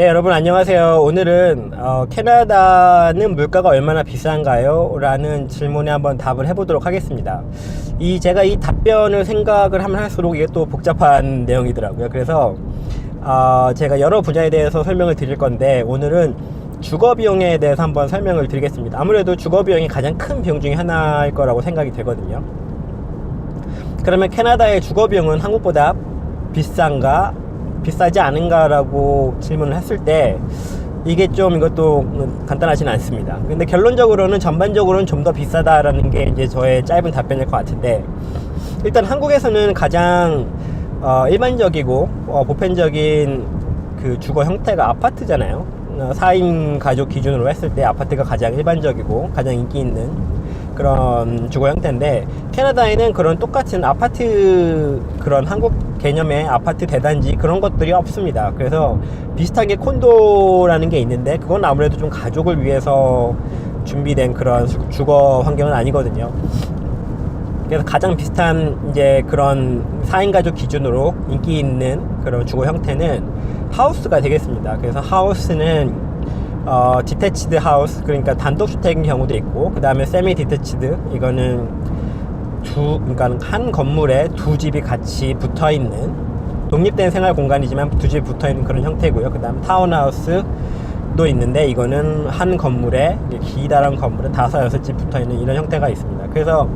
네 여러분 안녕하세요. 오늘은 어, 캐나다는 물가가 얼마나 비싼가요? 라는 질문에 한번 답을 해보도록 하겠습니다. 이 제가 이 답변을 생각을 하면 할수록 이게 또 복잡한 내용이더라고요. 그래서 어, 제가 여러 분야에 대해서 설명을 드릴 건데 오늘은 주거 비용에 대해서 한번 설명을 드리겠습니다. 아무래도 주거 비용이 가장 큰 비용 중에 하나일 거라고 생각이 되거든요. 그러면 캐나다의 주거 비용은 한국보다 비싼가 비싸지 않은가라고 질문을 했을 때 이게 좀 이것도 간단하진 않습니다. 근데 결론적으로는 전반적으로는 좀 더 비싸다라는 게 이제 저의 짧은 답변일 것 같은데 일단 한국에서는 가장 어, 일반적이고 어, 보편적인 그 주거 형태가 아파트잖아요. 어, 4인 가족 기준으로 했을 때 아파트가 가장 일반적이고 가장 인기 있는 그런 주거 형태인데 캐나다에는 그런 똑같은 아파트 그런 한국 개념의 아파트 대단지 그런 것들이 없습니다. 그래서 비슷하게 콘도라는 게 있는데 그건 아무래도 좀 가족을 위해서 준비된 그런 주거 환경은 아니거든요. 그래서 가장 비슷한 이제 그런 4인 가족 기준으로 인기 있는 그런 주거 형태는 하우스가 되겠습니다. 그래서 하우스는 어, 디테치드 하우스 그러니까 단독 주택인 경우도 있고 그 다음에 세미 디테치드 이거는 두 그러니까 한 건물에 두 집이 같이 붙어 있는 독립된 생활 공간이지만 두 집이 붙어 있는 그런 형태고요. 그 다음 타운하우스 도 있는데 이거는 한 건물에 기다란 건물에 다섯 여섯 집 붙어 있는 이런 형태가 있습니다. 그래서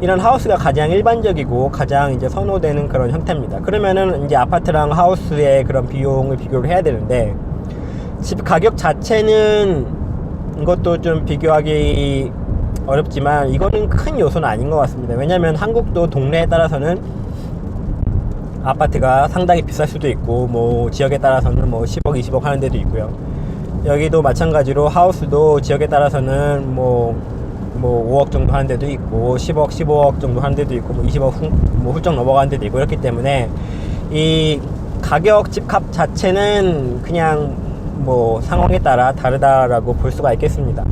이런 하우스가 가장 일반적이고 가장 이제 선호되는 그런 형태입니다. 그러면은 이제 아파트랑 하우스의 그런 비용을 비교를 해야 되는데 집 가격 자체는 이것도 좀 비교하기 어렵지만 이거는 큰 요소는 아닌 것 같습니다. 왜냐하면 한국도 동네에 따라서는 아파트가 상당히 비쌀 수도 있고 뭐 지역에 따라서는 뭐 10억, 20억 하는 데도 있고요. 여기도 마찬가지로 하우스도 지역에 따라서는 뭐, 뭐 5억 정도 하는 데도 있고 10억, 15억 정도 하는 데도 있고 뭐 20억 후, 뭐 훌쩍 넘어가는 데도 있고 그렇기 때문에 이 가격 집값 자체는 그냥 뭐 상황에 따라 다르다라고 볼 수가 있겠습니다.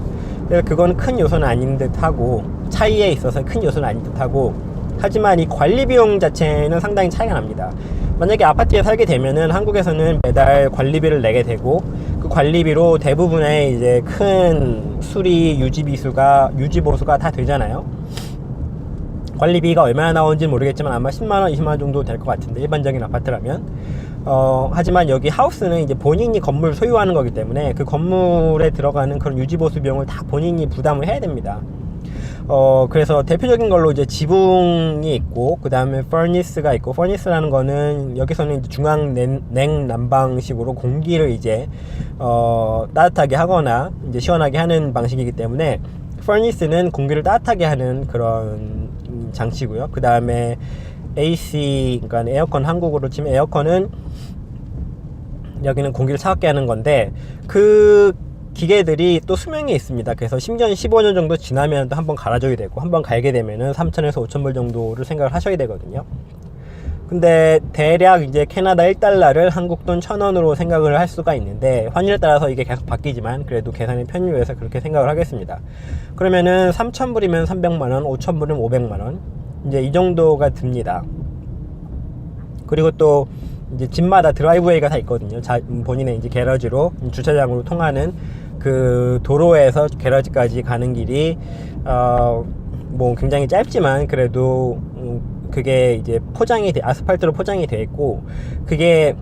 그건 큰 요소는 아닌 듯하고 차이에 있어서 큰 요소는 아닌 듯하고 하지만 이 관리 비용 자체는 상당히 차이가 납니다. 만약에 아파트에 살게 되면은 한국에서는 매달 관리비를 내게 되고 그 관리비로 대부분의 이제 큰 수리 유지 비수가 유지 보수가 다 되잖아요. 관리비가 얼마나 나오는지 모르겠지만 아마 10만 원, 20만 원 정도 될 것 같은데 일반적인 아파트라면 어, 하지만 여기 하우스는 이제 본인이 건물 소유하는 거기 때문에 그 건물에 들어가는 그런 유지보수 비용을 다 본인이 부담을 해야 됩니다. 어, 그래서 대표적인 걸로 이제 지붕이 있고, 그 다음에 퍼니스가 있고, 퍼니스라는 거는 여기서는 이제 중앙 냉, 냉난방식으로 공기를 이제, 어, 따뜻하게 하거나 이제 시원하게 하는 방식이기 때문에, 퍼니스는 공기를 따뜻하게 하는 그런 장치고요. 그 다음에 AC, 그러니까 에어컨 한국으로 치면 에어컨은 여기는 공기를 차갑게 하는 건데 그 기계들이 또 수명이 있습니다. 그래서 10년, 15년 정도 지나면 또 한번 갈아줘야 되고 한번 갈게 되면은 3천에서 5천 불 정도를 생각을 하셔야 되거든요. 근데 대략 이제 캐나다 1달러를 한국 돈 1000원으로 생각을 할 수가 있는데 환율에 따라서 이게 계속 바뀌지만 그래도 계산의 편리해서 그렇게 생각을 하겠습니다. 그러면은 3000불이면 300만 원, 5000불이면 500만 원 이제 이 정도가 듭니다. 그리고 또 이제 집마다 드라이브웨이가 다 있거든요. 자, 본인의 이제 게러지로 주차장으로 통하는 그 도로에서 게러지까지 가는 길이 어 뭐 굉장히 짧지만 그래도 음, 그게 이제 포장이 돼 아스팔트로 포장이 돼 있고 그게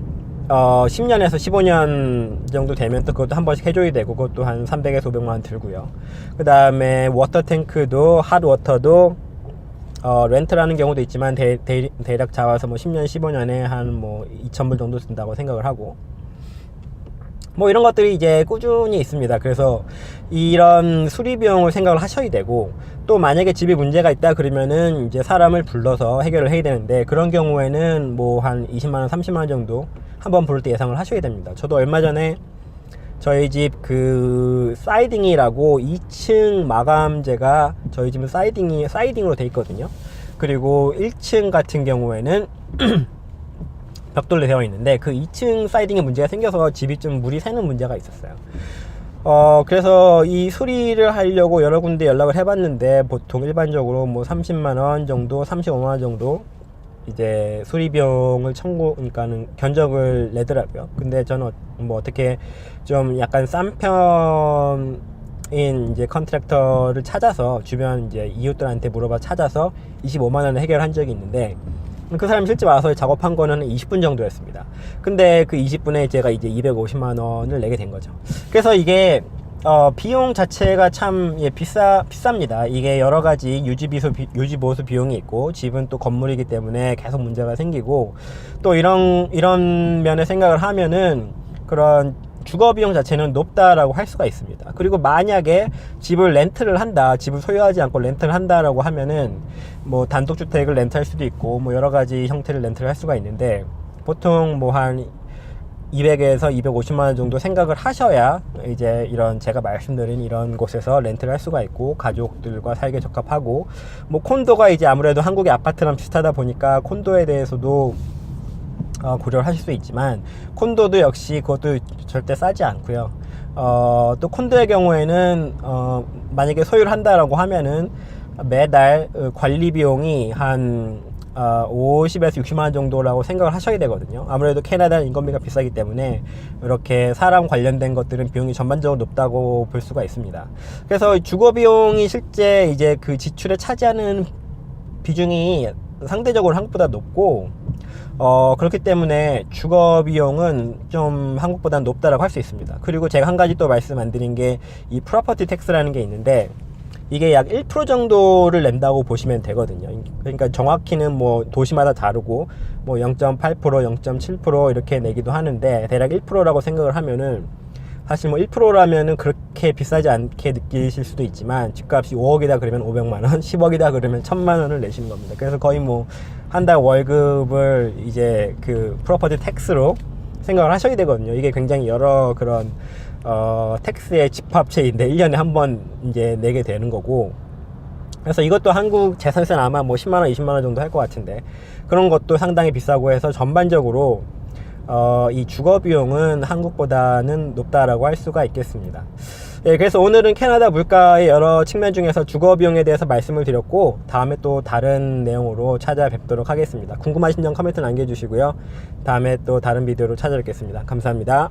어 10년에서 15년 정도 되면 또 그것도 한 번씩 해줘야 되고 그것도 한 300에서 500만 원 들고요. 그 다음에 워터 탱크도 핫 워터도 어, 렌트라는 경우도 있지만 대, 대, 대략 잡아서 뭐 10년, 15년에 한 뭐 2,000불 정도 든다고 생각을 하고 뭐 이런 것들이 이제 꾸준히 있습니다. 그래서 이런 수리 비용을 생각을 하셔야 되고 또 만약에 집에 문제가 있다 그러면은 이제 사람을 불러서 해결을 해야 되는데 그런 경우에는 뭐 한 20만 원, 30만 원 정도 한 번 부를 때 예상을 하셔야 됩니다. 저도 얼마 전에 저희 집 그 사이딩이라고 2층 마감재가 저희 집은 사이딩이 사이딩으로 돼 있거든요. 그리고 1층 같은 경우에는 벽돌로 되어 있는데 그 2층 사이딩에 문제가 생겨서 집이 좀 물이 새는 문제가 있었어요. 어, 그래서 이 수리를 하려고 여러 군데 연락을 해봤는데 보통 일반적으로 뭐 30만원 정도, 35만원 정도 이제 수리 비용을 청구 그러니까는 견적을 내더라고요. 근데 저는 어- 뭐 어떻게 좀 약간 싼 편인 이제 컨트랙터를 찾아서 주변 이제 이웃들한테 물어봐 찾아서 25만 원을 해결한 적이 있는데 그 사람이 실제 와서 작업한 거는 20분 정도였습니다. 근데 그 20분에 제가 이제 250만 원을 내게 된 거죠. 그래서 이게 어, 비용 자체가 참 예, 비싸 비쌉니다. 이게 여러 가지 유지 비소 비- 유지 보수 비용이 있고 집은 또 건물이기 때문에 계속 문제가 생기고 또 이런 이런 면에 생각을 하면은 그런 주거 비용 자체는 높다라고 할 수가 있습니다. 그리고 만약에 집을 렌트를 한다, 집을 소유하지 않고 렌트를 한다라고 하면은 뭐 단독 주택을 렌트할 수도 있고 뭐 여러 가지 형태를 렌트를 할 수가 있는데 보통 뭐 한 200에서 250만 원 정도 생각을 하셔야 이제 이런 제가 말씀드린 이런 곳에서 렌트를 할 수가 있고 가족들과 살기 적합하고 뭐 콘도가 이제 아무래도 한국의 아파트랑 비슷하다 보니까 콘도에 대해서도 어, 고려를 하실 수 있지만 콘도도 역시 그것도 절대 싸지 않고요. 어, 또 콘도의 경우에는 어, 만약에 소유를 한다라고 하면은 매달 어, 관리 비용이 한 어, 50에서 60만 원 정도라고 생각을 하셔야 되거든요. 아무래도 캐나다 인건비가 비싸기 때문에 이렇게 사람 관련된 것들은 비용이 전반적으로 높다고 볼 수가 있습니다. 그래서 주거 비용이 실제 이제 그 지출에 차지하는 비중이 상대적으로 한국보다 높고 어 그렇기 때문에 주거 비용은 좀 한국보다 높다라고 할 수 있습니다. 그리고 제가 한 가지 또 말씀 안 드린 게 이 프로퍼티 텍스라는 게 있는데 이게 약 1% 정도를 낸다고 보시면 되거든요. 그러니까 정확히는 뭐 도시마다 다르고 뭐 0.8%, 0.7% 이렇게 내기도 하는데 대략 1%라고 생각을 하면은 사실 뭐 1%라면은 그렇게 비싸지 않게 느끼실 수도 있지만 집값이 5억이다 그러면 500만 원, 10억이다 그러면 1000만 원을 내시는 겁니다. 그래서 거의 뭐 한 달 월급을 이제 그 프로퍼티 텍스로 생각을 하셔야 되거든요. 이게 굉장히 여러 그런 어 텍스의 집합체인데 1년에 한 번 이제 내게 되는 거고 그래서 이것도 한국 재산세는 아마 뭐 10만 원, 20만 원 정도 할 것 같은데 그런 것도 상당히 비싸고 해서 전반적으로 어, 이 주거 비용은 한국보다는 높다라고 할 수가 있겠습니다. 예, 그래서 오늘은 캐나다 물가의 여러 측면 중에서 주거 비용에 대해서 말씀을 드렸고 다음에 또 다른 내용으로 찾아뵙도록 하겠습니다. 궁금하신 점 코멘트 남겨주시고요. 다음에 또 다른 비디오로 찾아뵙겠습니다. 감사합니다.